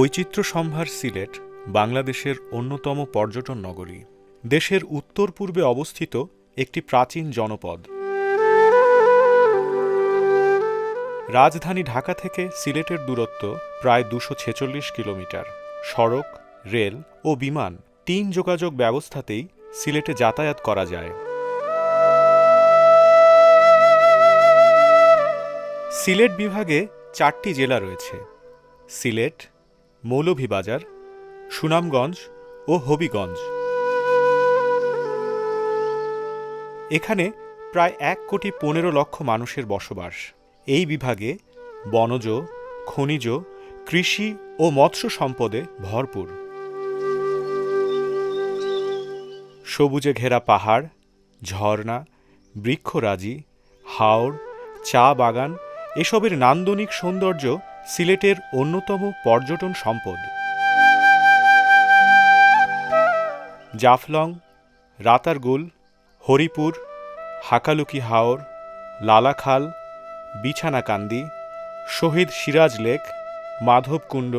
বৈচিত্র্য সম্ভার সিলেট বাংলাদেশের অন্যতম পর্যটন নগরী। দেশের উত্তর পূর্বে অবস্থিত একটি প্রাচীন জনপদ। রাজধানী ঢাকা থেকে সিলেটের দূরত্ব প্রায় দুশো ছেচল্লিশ কিলোমিটার। সড়ক, রেল ও বিমান তিন যোগাযোগ ব্যবস্থাতেই সিলেটে যাতায়াত করা যায়। সিলেট বিভাগে চারটি জেলা রয়েছে। সিলেট মৌলভীবাজার, সুনামগঞ্জ ও হবিগঞ্জ। এখানে প্রায় এক কোটি পনেরো লক্ষ মানুষের বসবাস। এই বিভাগে বনজ, খনিজ, কৃষি ও মৎস্য সম্পদে ভরপুর। সবুজে ঘেরা পাহাড়, ঝর্ণা, বৃক্ষরাজি হাওড় চা বাগান, এসবের নান্দনিক সৌন্দর্য সিলেটের অন্যতম পর্যটন সম্পদ। জাফলং, রাতারগুল, হরিপুর, হাকালুকি হাওর, লালাখাল, বিছানাকান্দি, শহীদ সিরাজ লেক, মাধবকুণ্ড,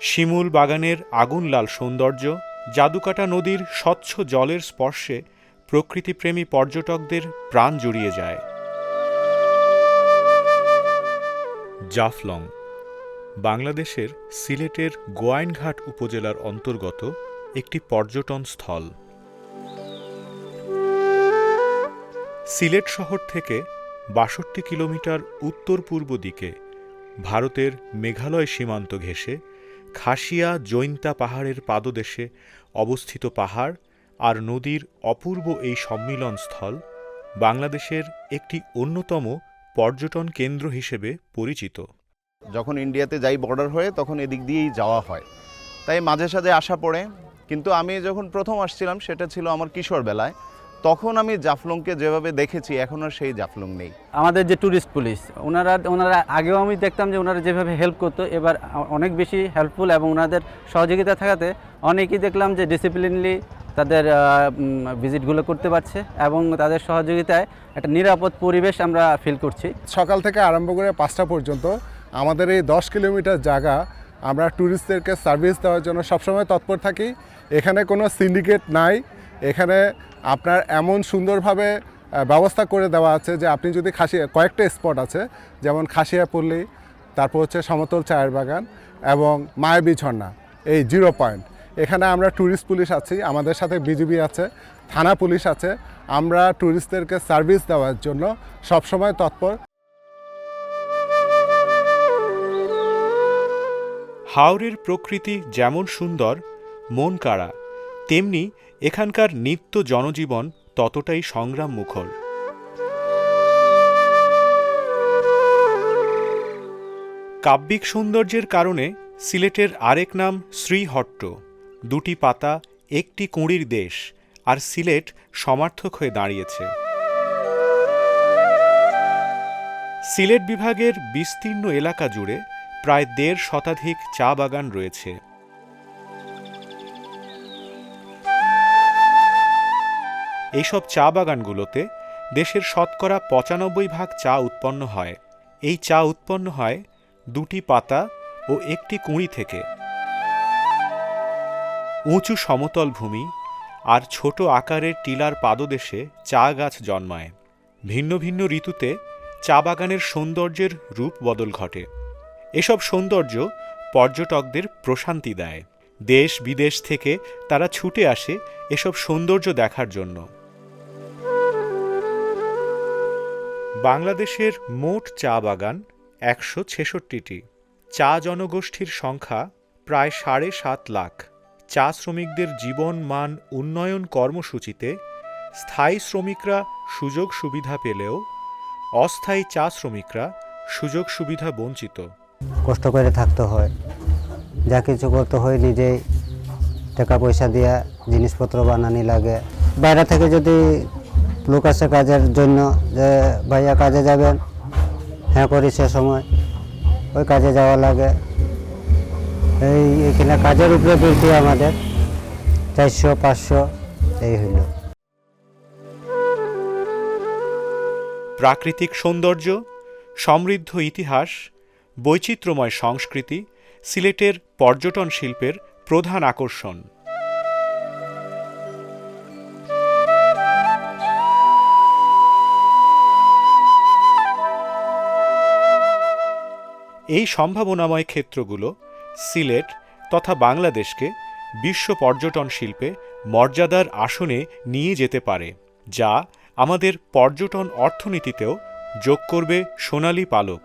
শিমুল বাগানের আগুনলাল সৌন্দর্য, জাদুকাটা নদীর স্বচ্ছ জলের স্পর্শে প্রকৃতিপ্রেমী পর্যটকদের প্রাণ জুড়িয়ে যায়। জাফলং বাংলাদেশের সিলেটের গোয়াইনঘাট উপজেলার অন্তর্গত একটি পর্যটন স্থল। সিলেট শহর থেকে বাষট্টি কিলোমিটার উত্তর পূর্ব দিকে ভারতের মেঘালয় সীমান্ত ঘেঁষে খাসিয়া জৈন্তা পাহাড়ের পাদদেশে অবস্থিত পাহাড় আর নদীর অপূর্ব এই সম্মিলনস্থল বাংলাদেশের একটি অন্যতম পর্যটন কেন্দ্র হিসেবে পরিচিত। যখন ইন্ডিয়াতে যাই বর্ডার হয়ে তখন এদিক দিয়েই যাওয়া হয়। তাই মাঝে সাঝে আসা পড়ে। কিন্তু আমি যখন প্রথম আসছিলাম সেটা ছিল আমার কিশোর বেলায়। তখন আমি জাফলংকে যেভাবে দেখেছি এখন আর সেই জাফলং নেই। আমাদের যে ট্যুরিস্ট পুলিশ ওনারা ওনারা আগেও আমি দেখতাম যে ওনারা যেভাবে হেল্প করতো। এবার অনেক বেশি হেল্পফুল এবং ওনাদের সহযোগিতা থাকাতে অনেকেই দেখলাম যে ডিসিপ্লিনলি তাদের ভিজিটগুলো করতে পারছে এবং তাদের সহযোগিতায় একটা নিরাপদ পরিবেশ আমরা ফিল করছি। সকাল থেকে আরম্ভ করে পাঁচটা পর্যন্ত আমাদের এই দশ কিলোমিটার জায়গা আমরা ট্যুরিস্টদেরকে সার্ভিস দেওয়ার জন্য সবসময় তৎপর থাকি। এখানে কোনো সিন্ডিকেট নাই। এখানে আপনার এমন সুন্দরভাবে ব্যবস্থা করে দেওয়া আছে যে আপনি যদি খাসিয়া, কয়েকটা স্পট আছে, যেমন খাসিয়াপল্লী, তারপর হচ্ছে সমতল চায়ের বাগান এবং মায়াবী ঝর্ণা, এই জিরো পয়েন্ট এখানে আমরা ট্যুরিস্ট পুলিশ আছি, আমাদের সাথে বিজিবি আছে, থানা পুলিশ আছে। আমরা ট্যুরিস্টদেরকে সার্ভিস দেওয়ার জন্য সবসময় তৎপর। হাওরের প্রকৃতি যেমন সুন্দর, মন কাড়া, তেমনি এখানকার নিত্য জনজীবন ততটাই সংগ্রাম মুখর কাব্যিক সৌন্দর্যের কারণে সিলেটের আরেক নাম শ্রীহট্ট, দুটি পাতা, একটি কুঁড়ির দেশ, আর সিলেট সমার্থক হয়ে দাঁড়িয়েছে। সিলেট বিভাগের বিস্তীর্ণ এলাকা জুড়ে প্রায় দেড় শতাধিক চা বাগান রয়েছে। এইসব চা বাগানগুলোতে দেশের শতকরা পঁচানব্বই ভাগ চা উৎপন্ন হয়। এই চা উৎপন্ন হয় দুটি পাতা ও একটি কুঁড়ি থেকে। উঁচু সমতল ভূমি আর ছোট আকারের টিলার পাদদেশে চা গাছ জন্মায়। ভিন্ন ভিন্ন ঋতুতে চা বাগানের সৌন্দর্যের রূপ বদল ঘটে। এসব সৌন্দর্য পর্যটকদের প্রশান্তি দেয়। দেশ বিদেশ থেকে তারা ছুটে আসে এসব সৌন্দর্য দেখার জন্য। বাংলাদেশের মোট চা বাগান একশো ছেষট্টিটি। চা জনগোষ্ঠীর সংখ্যা প্রায় সাড়ে সাত লাখ। চা শ্রমিকদের জীবন মান উন্নয়ন কর্মসূচিতে স্থায়ী শ্রমিকরা সুযোগ সুবিধা পেলেও অস্থায়ী চা শ্রমিকরা সুযোগ সুবিধা বঞ্চিত। কষ্ট করে থাকতে হয়। যা কিছু করতে হয় নিজেই টাকা পয়সা দিয়ে জিনিসপত্র বানানি লাগে। বাইরে থেকে যদি লোক আসে কাজের জন্য যে, ভাইয়া কাজে যাবেন? হ্যাঁ করি সে সময়। ওই কাজে যাওয়া লাগে। এই এখানে কাজের উপরে বলতে আমাদের চারশো, পাঁচশো, এই হইল। প্রাকৃতিক সৌন্দর্য, সমৃদ্ধ ইতিহাস বৈচিত্র্যময় সংস্কৃতি, সিলেটের পর্যটন শিল্পের প্রধান আকর্ষণ। এই সম্ভাবনাময় ক্ষেত্রগুলো সিলেট তথা বাংলাদেশকে বিশ্ব পর্যটন শিল্পে মর্যাদার আসনে নিয়ে যেতে পারে, যা আমাদের পর্যটন অর্থনীতিতেও যোগ করবে সোনালী পালক।